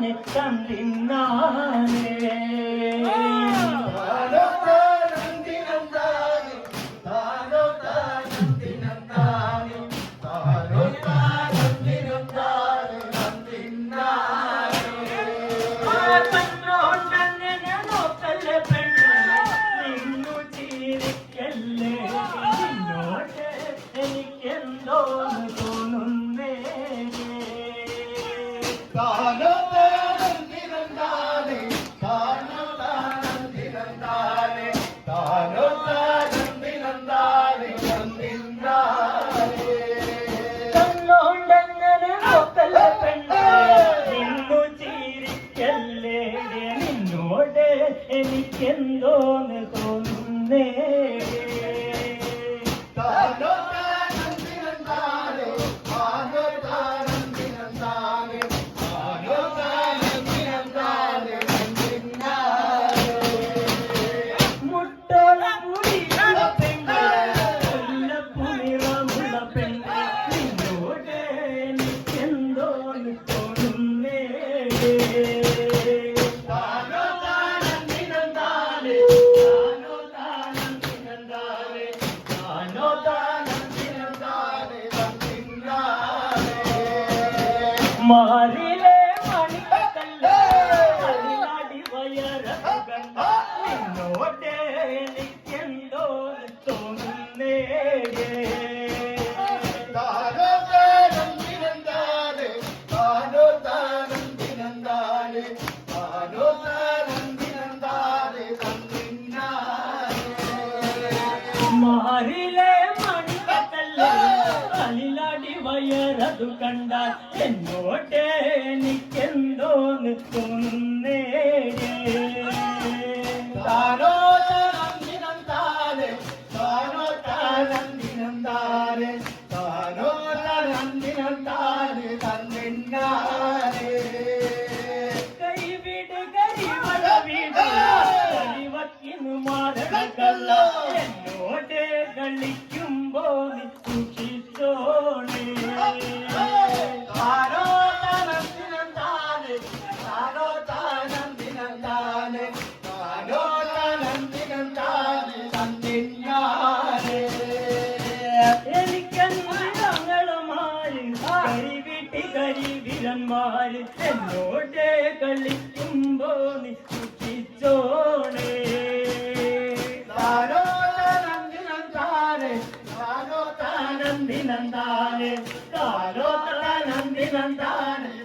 താനെ തന്നിന്നാനേ താനോ താനന്ദിനം താനെ താനോ താനന്ദിനം താനെ താനോ താനന്ദിനം താനെ നന്ദിനാനേ കണ്ണോണ്ടങ്ങനെ നോക്കല്ലേ പെണ്ണെ? നിന്നു ചിരിക്കല്ലേ നിന്നോട് എനിക്കെന്തോന്ന് തോന്നുന്നേ? താനോ എനിക്കെന്തോന്ന് തോന്നുന്നേ താനോ താനന്ദിനം താനെ താനോ താനന്ദിനം താനെ താനോ താനന്ദിനം താനെ നന്ദിനാനേ മാറിലെ വയറതു കണ്ടാൽ എന്നോട്ടേ എനിക്കെന്തോന്ന് തോന്നുന്നേ താനോ താനന്ദിനം താനെ താനോ താനന്ദിനം താനെ താനോ താനന്ദിനം താനെ തന്നിന്നാനേ കൈവിട് കരിവള വീട് കരിവക്കിനു മാറണക്കല്ല എന്നോട്ട് കളിക്കുമ്പോൾ എന്നോട് കളിക്കുമ്പോ നീ സൂക്ഷിച്ചോണേ. താനോ താനന്ദിനം താനെ താനോ താരോ താനന്ദിനന്ദാനെ താനന്ദിനം